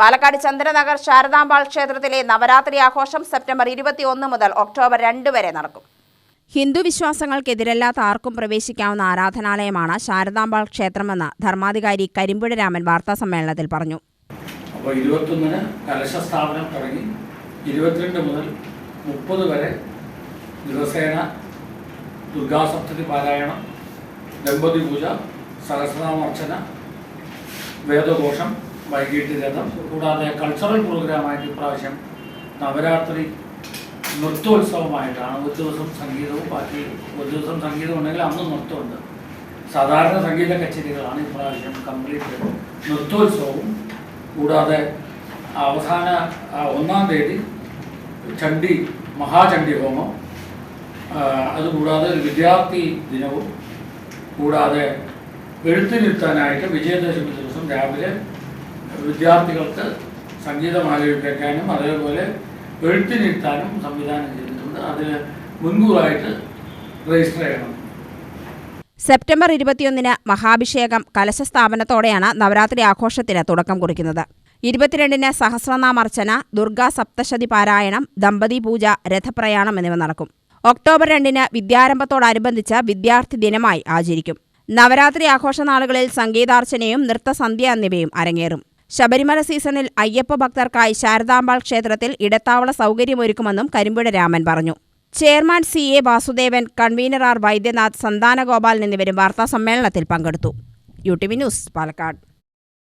പാലക്കാട് ചന്ദ്രനഗർ ശാരദാംബാൾ ക്ഷേത്രത്തിലെ നവരാത്രി ആഘോഷം സെപ്റ്റംബർ ഇരുപത്തിയൊന്ന് മുതൽ ഒക്ടോബർ രണ്ട് വരെ നടക്കും. ഹിന്ദു വിശ്വാസങ്ങൾക്കെതിരല്ലാത്ത ആർക്കും പ്രവേശിക്കാവുന്ന ആരാധനാലയമാണ് ശാരദാംബാൾ ക്ഷേത്രമെന്ന് ധർമാധികാരി കരിമ്പുഴ രാമൻ വാർത്താസമ്മേളനത്തിൽ പറഞ്ഞു. അപ്പോൾ ഇരുപത്തൊന്നിന് കലശ സ്ഥാപനം തുടങ്ങി. ഇരുപത്തിരണ്ട് മുതൽ മുപ്പത് വരെ ദിവസേന ദുർഗാസപ്തതി പാരായണം ദമ്പതി പൂജ സഹസ്രനാമർച്ചന വേദഘോഷം വൈകിട്ട് രഥം കൂടാതെ കൾച്ചറൽ പ്രോഗ്രാമായിട്ട് ഇപ്രാവശ്യം നവരാത്രി നൃത്തോത്സവമായിട്ടാണ്. ഒരു ദിവസം സംഗീതവും ബാക്കി ഒരു ദിവസം സംഗീതം ഉണ്ടെങ്കിൽ അന്ന് നൃത്തമുണ്ട്. സാധാരണ സംഗീത കച്ചേരികളാണ് ഇപ്രാവശ്യം കംപ്ലീറ്റ് നൃത്തോത്സവവും കൂടാതെ അവസാന ഒന്നാം തീയതി ചണ്ഡി മഹാചണ്ഡി ഹോമം അതുകൂടാതെ ഒരു വിദ്യാർത്ഥി ദിനവും കൂടാതെ എഴുത്തിനിരുത്താനായിട്ട് വിജയദശമി ദിവസം രാവിലെ വിദ്യാർത്ഥികൾക്ക് സംഗീതം ആലോചിക്കാനും അതേപോലെ എഴുത്തിനിരുത്താനും സംവിധാനം ചെയ്തിട്ടുണ്ട്. അതിന് മുൻകൂറായിട്ട് രജിസ്റ്റർ ചെയ്യണം. സെപ്റ്റംബർ ഇരുപത്തിയൊന്നിന് മഹാഭിഷേകം കലശസ്ഥാപനത്തോടെയാണ് നവരാത്രി ആഘോഷത്തിന് തുടക്കം കുറിക്കുന്നത്. ഇരുപത്തിരണ്ടിന് സഹസ്രനാമർച്ചന ദുർഗാ സപ്തശതി പാരായണം ദമ്പതി പൂജ രഥപ്രയാണം എന്നിവ നടക്കും. ഒക്ടോബർ രണ്ടിന് വിദ്യാരംഭത്തോടനുബന്ധിച്ച് വിദ്യാർത്ഥി ദിനമായി ആചരിക്കും. നവരാത്രി ആഘോഷനാളുകളിൽ സംഗീതാർച്ചനയും നൃത്തസന്ധ്യ എന്നിവയും അരങ്ങേറും. ശബരിമല സീസണിൽ അയ്യപ്പ ഭക്തർക്കായി ശാരദാംബാൾ ക്ഷേത്രത്തിൽ ഇടത്താവള സൗകര്യമൊരുക്കുമെന്നും കരിമ്പുഴ രാമൻ പറഞ്ഞു. Chairman C A Vasudevan convener R Vaidyanath Santhanagopal എന്നിവരും വാർത്താസമ്മേളനത്തിൽ പങ്കെടുത്തു. U T V news Palakkad.